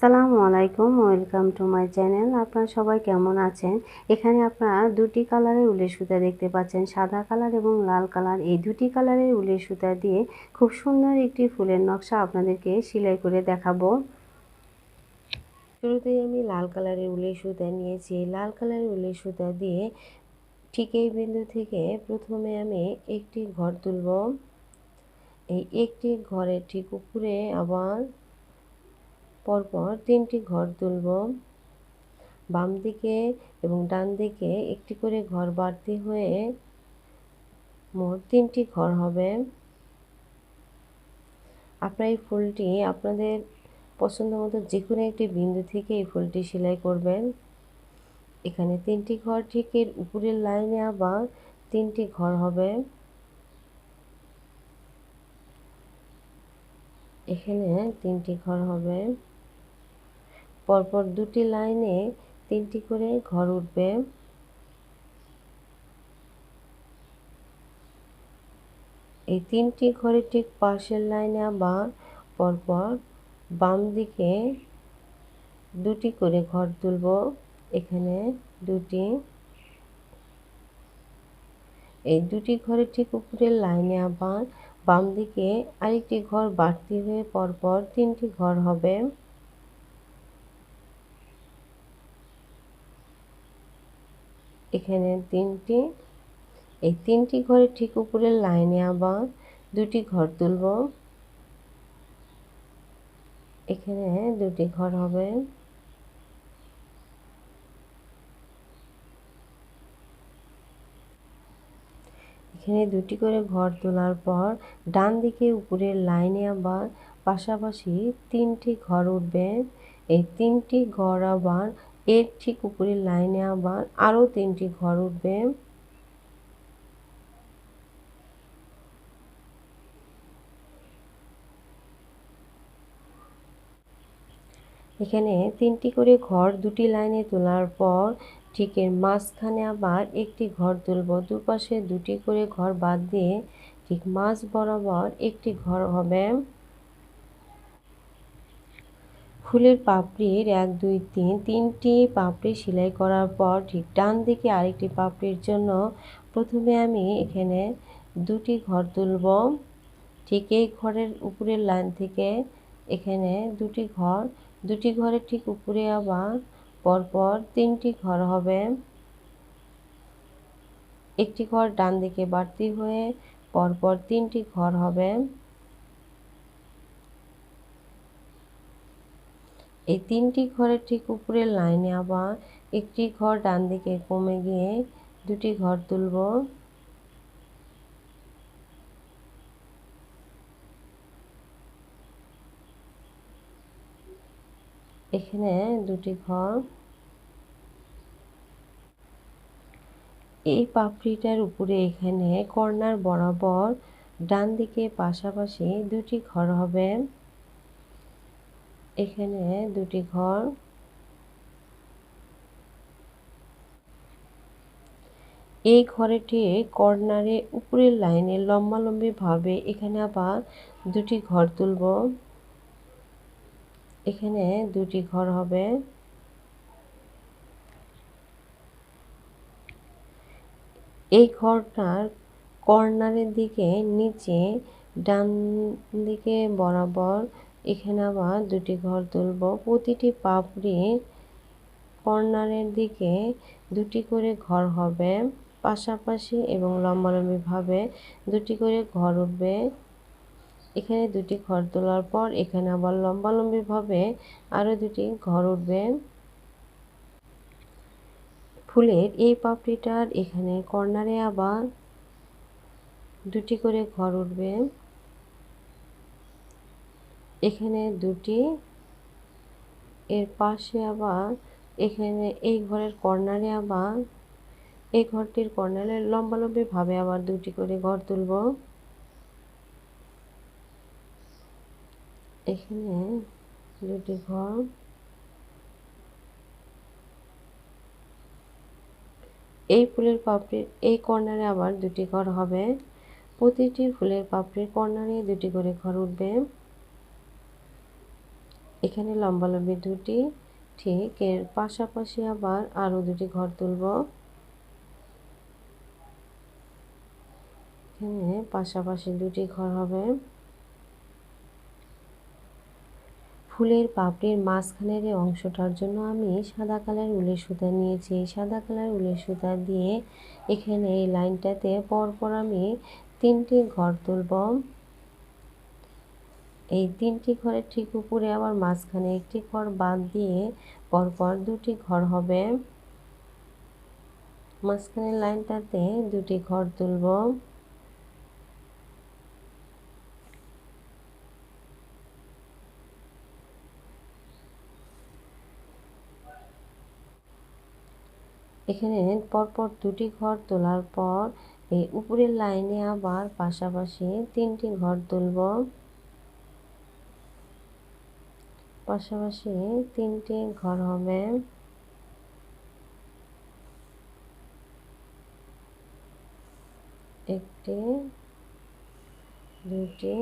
আসসালামু আলাইকুম, welcome to my channel. আপনারা সবাই কেমন আছেন? এখানে আপনারা দুটি কালারের উলের সুতা দেখতে পাচ্ছেন, সাদা কালার এবং লাল কালার। এই দুটি কালারের উলের সুতা দিয়ে খুব সুন্দর একটি ফুলের নকশা আপনাদেরকে সেলাই করে দেখাবো। শুরুতেই আমি লাল কালারের উলের সুতা নিয়েছি। লাল কালারের উলের সুতা দিয়ে ঠিক এই বিন্দু থেকে প্রথমে আমি একটি ঘর তুলব। এই একটি ঘরের ঠিক উপরে আবার পরপর তিনটি ঘর তুলব। বাম দিকে এবং ডান দিকে একটি করে ঘর বাড়তি হয়ে মোট তিনটি ঘর হবে। আপনার এই ফুলটি আপনাদের পছন্দ মতো যে কোনো একটি বিন্দু থেকে এই ফুলটি সেলাই করবেন। এখানে তিনটি ঘর, ঠিক এর উপরের লাইনে আবার তিনটি ঘর হবে। এখানে তিনটি ঘর হবে। পরপর দুটি লাইনে তিনটি করে ঘর উঠবে। এই তিনটি ঘরের ঠিক পাশের লাইনে আবার পরপর বাম দিকে দুটি করে ঘর তুলব। এখানে দুটি। এই দুটি ঘরের ঠিক উপরের লাইনে আবার বাম দিকে আরেকটি ঘর বাড়তি হয়ে পরপর তিনটি ঘর হবে। এখানে তিনটি, এই তিনটি ঘরের ঠিক উপরের লাইনে আবার দুটি ঘর তুলব। এখানে দুটি ঘর হবে। এখানে দুটি করে ঘর তোলার পর ডান দিকে উপরের লাইনে আবার পাশাপাশি তিনটি ঘর উঠবে। এই তিনটি ঘর আবার এর ঠিক উপরের লাইনে আবার আরও তিনটি ঘর উঠবে। এখানে তিনটি করে ঘর দুটি লাইনে তোলার পর ঠিক এর মাঝখানে আবার একটি ঘর তুলব। দুপাশে দুটি করে ঘর বাদ দিয়ে ঠিক মাঝ বরাবর একটি ঘর হবে। ফুলের পাপড়ির এক, দুই, তিন, তিনটি পাপড়ি সেলাই করার পর ঠিক ডান দিকে আরেকটি পাপড়ির জন্য প্রথমে আমি এখানে দুটি ঘর তুলব। ঠিক এই ঘরের উপরের লাইন থেকে এখানে দুটি ঘর, দুটি ঘরের ঠিক উপরে আবার পরপর তিনটি ঘর হবে। একটি ঘর ডান দিকে বাড়তি হয়ে পরপর তিনটি ঘর হবে। এই তিনটি ঘরের ঠিক উপরের লাইনে আবার একটি ঘর ডান দিকে কমে গিয়ে দুটি ঘর তুলব। এখানে দুটি ঘর। এই পাপড়িটার উপরে এখানে কর্নার বরাবর ডান দিকে পাশাপাশি দুটি ঘর হবে। এখানে দুটি ঘর। এই ঘরেটি কর্নারে উপরের লাইনে লম্বালম্বি ভাবে এখানে আবার দুটি ঘর তুলব। এখানে দুটি ঘর হবে। এই ঘরটার কর্নারের দিকে নিচে ডান দিকে বরাবর এখানে আবার দুটি ঘর তুলব। প্রতিটি পাপড়ির কর্নারের দিকে দুটি করে ঘর হবে। পাশাপাশি এবং লম্বালম্বিভাবে দুটি করে ঘর উঠবে। এখানে দুটি ঘর তোলার পর এখানে আবার লম্বালম্বিভাবে আরও দুটি ঘর উঠবে। ফুলের এই পাপড়িটার এখানে কর্নারে আবার দুটি করে ঘর উঠবে। এখানে দুটি, এর পাশে আবার এখানে এই ঘরের কর্নারে আবার, এই ঘরটির কর্নারে লম্বালম্বি ভাবে আবার দুটি করে ঘর তুলব। এখানে দুটি ঘর। এই ফুলের পাপড়ির, এই কর্নারে আবার দুটি ঘর হবে। প্রতিটি ফুলের পাপড়ির কর্নারে দুটি করে ঘর উঠবে। এখানে লম্বালম্বি দুটি, ঠিক। এর পাশাপাশি আবার আরও দুটি ঘর তুলব। এখানে পাশাপাশি দুটি ঘর হবে। ফুলের পাপড়ির মাঝখানের এই অংশটার জন্য আমি সাদা কালার উলের সুতা নিয়েছি। সাদা কালার উলের সুতা দিয়ে এখানে এই লাইনটাতে পরপর আমি তিনটি ঘর তুলব। এই তিনটি ঘরের ঠিক উপরে আবার মাঝখানে একটি ঘর বাদ দিয়ে পরপর দুটি ঘর হবে। মাঝখানের লাইনটাতে দুটি ঘর তুলব। এখানে পরপর দুটি ঘর তোলার পর এই উপরের লাইনে আবার পাশাপাশি তিনটি ঘর তুলব। পাশাপাশি তিনটি ঘর হবে। একটি, দুটি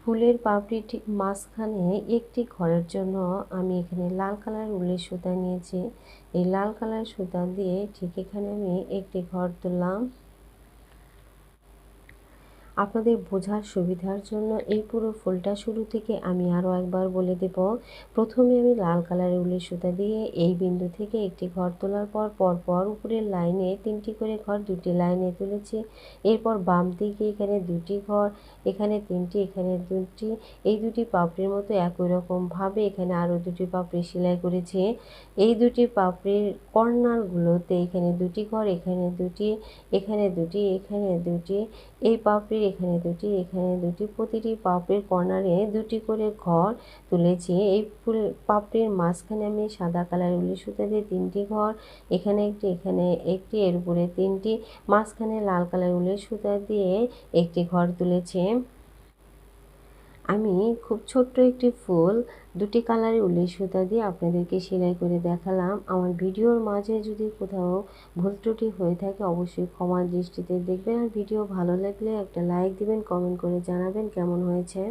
ফুলের পাপড়ি ঠিক মাঝখানে একটি ঘরের জন্য আমি এখানে লাল কালার উলের সুতা নিয়েছি। এই লাল কালার সুতা দিয়ে ঠিক এখানে আমি একটি ঘর তুললাম। আপনাদের বোঝার সুবিধার জন্য এই পুরো ফুলটা শুরু থেকে আমি আরও একবার বলে দেব। প্রথমে আমি লাল কালারের উলের সুতা দিয়ে এই বিন্দু থেকে একটি ঘর তোলার পর পরপর উপরের লাইনে তিনটি করে ঘর, দুটি লাইনে তুলেছি। এরপর বাম দিকে এখানে দুটি ঘর, এখানে তিনটি, এখানে দুটি। এই দুটি পাপড়ির মতো একই রকমভাবে এখানে আরও দুটি পাপড়ি সেলাই করেছি। এই দুটি পাপড়ির কর্নারগুলোতে এখানে দুটি ঘর, এখানে দুটি এখানে দুটি এখানে দুটি। এই পাপড়ির এখানে দুটি এখানে দুটি। প্রতিটি পাপড়ির কর্নারে দুটি করে ঘর তুলেছি। এই ফুল পাপড়ির মাঝখানে আমি সাদা কালার উলি সুতা দিয়ে তিনটি ঘর, এখানে একটি এখানে একটি, এর উপরে তিনটি। মাঝখানে লাল কালার উলের সুতা দিয়ে একটি ঘর তুলেছি। আমি খুব ছোট্ট একটি ফুল, দুটি কালারের উল্লেখ সুতা দিয়ে আপনাদেরকে সেলাই করে দেখালাম। আমার ভিডিওর মাঝে যদি কোথাও ভুল ত্রুটি হয়ে থাকে, অবশ্যই ক্ষমার দৃষ্টিতে দেখবেন। আর ভিডিও ভালো লাগলে একটা লাইক দিবেন, কমেন্ট করে জানাবেন কেমন হয়েছে।